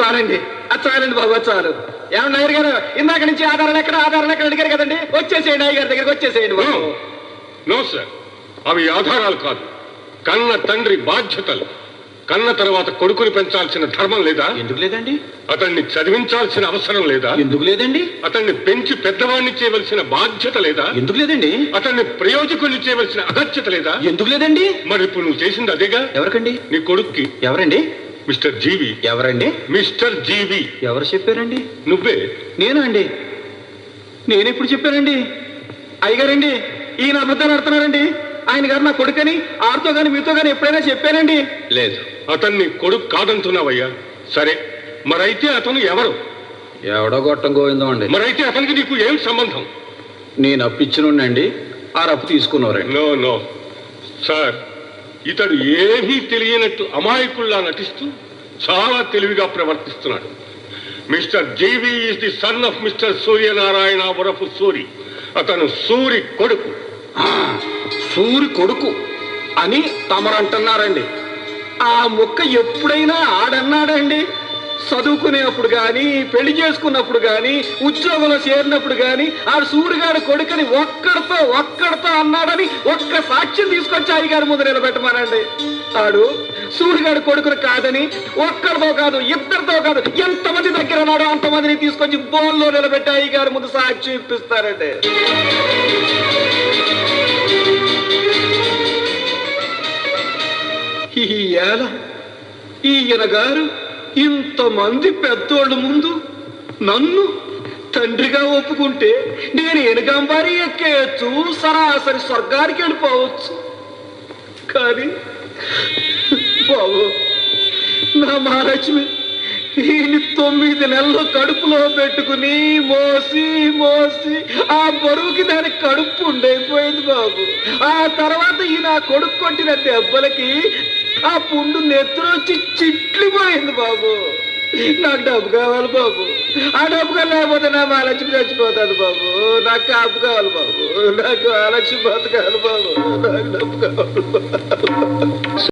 చాలండి. అది చాలండి బాబు అది చాలు ఏమన్నా నాయర్ గారు? ఇందాక నుంచి ఆధారాలు ఎక్కడ? ఆధారాలు ఎక్కడ అడిగారు కదండి? వచ్చేసేయండి అయ్య గారి దగ్గరికి వచ్చేసేయండి బాబు. No sir. అవి ఆధారాలు కాదు. కన్న తండ్రి బాధ్యతలు. కన్న తర్వాత కొడుకుని పెంచాల్సిన ధర్మం లేదా? ఎందుకు లేదండి? అతన్ని చదివించాల్సిన అవసరం లేదా? ఎందుకు లేదండి? అతన్ని పెంచి పెద్దవాడిని చేయవలసిన బాధ్యత లేదా? ఎందుకు లేదండి? అతన్ని ప్రయోజకుల్ని చేయవలసిన అగత్యత లేదా? ఎందుకు లేదండి? మరి ఇప్పుడు నువ్వు చేసింది అదేగా? ఎవరికండి? నీ కొడుక్కి. ఎవరండి? మిస్టర్ జీవి. ఎవరండి? మిస్టర్ జీవి. ఎవరు చెప్పారండి? నువ్వే. నేనా అండి? నేను ఎప్పుడు చెప్పానండి? అయ్యగారండి ఈయన అబద్ధాలు ఆడుతున్నారండి. ఆయన గారు నా కొడుకని ఆడితో కానీ మీతో కానీ ఎప్పుడైనా చెప్పానండి. లేదు. అతన్ని కొడుకు కాదంటున్నావయ్యా. సరే మరైతే అతను ఎవరు? ఎవడో గొట్టం గోవిందం అండి. మరైతే అతనికి నీకు ఏం సంబంధం? నేను అప్పిచ్చినండి ఆ అప్పు తీసుకున్నవారండి. No no. సార్ ఇతడు ఏమీ తెలియనట్టు అమాయకుల్లా నటిస్తూ చాలా తెలివిగా ప్రవర్తిస్తున్నాడు. Mister Jeevi is the son of mister Suryanarayana Varapu Suri. అతను సూరి కొడుకు. సూరి కొడుకు అని తమరంటున్నారండి. ఆ ముక్క ఎప్పుడైనా ఆడన్నాడండి? చదువుకునేప్పుడు కానీ పెళ్ళి చేసుకున్నప్పుడు కానీ ఉద్యోగంలో చేరినప్పుడు కానీ ఆ సూరిగాడు కొడుకని ఒక్కడితో ఒక్కడితో అన్నాడని ఒక్క సాక్ష్యం తీసుకొచ్చి అయ్యగారి ముందు నిలబెట్టమానండి. ఆడు సూరిగాడు కొడుకుని కాదని ఒక్కడితో కాదు ఇద్దరితో కాదు ఎంతమంది దగ్గర ఉన్నాడో అంతమందిని తీసుకొచ్చి బోన్లో నిలబెట్టి అయ్యగారి ముందు సాక్ష్యం ఇప్పిస్తారండి. ఈయన గారు ఇంతమంది పెద్దోళ్ళ ముందు నన్ను తండ్రిగా ఒప్పుకుంటే నేను ఎనగంబారి ఎక్కేయచ్చు సరాసరి స్వర్గానికి వెళ్ళిపోవచ్చు. కానీ బాబు నా మహాలక్ష్మి ఈయన తొమ్మిది నెలలు కడుపులో పెట్టుకుని మోసి మోసి ఆ బరువుకి దాని కడుపు ఉండైపోయింది బాబు. ఆ తర్వాత ఈ నా కొడుకు కొట్టిన దెబ్బలకి ఆ పుండు నెత్తురొచ్చి చిట్లిపోయింది బాబు. నాకు డబ్బు కావాలి బాబు. ఆ డబ్బు లేకపోతే నా మహాలక్ష్మి చచ్చిపోతాడు బాబు. నాకు కాపు కావాలి బాబు. నాకు మహాలక్ష్మి బతకాలి బాబు. నాకు డబ్బు కావాలి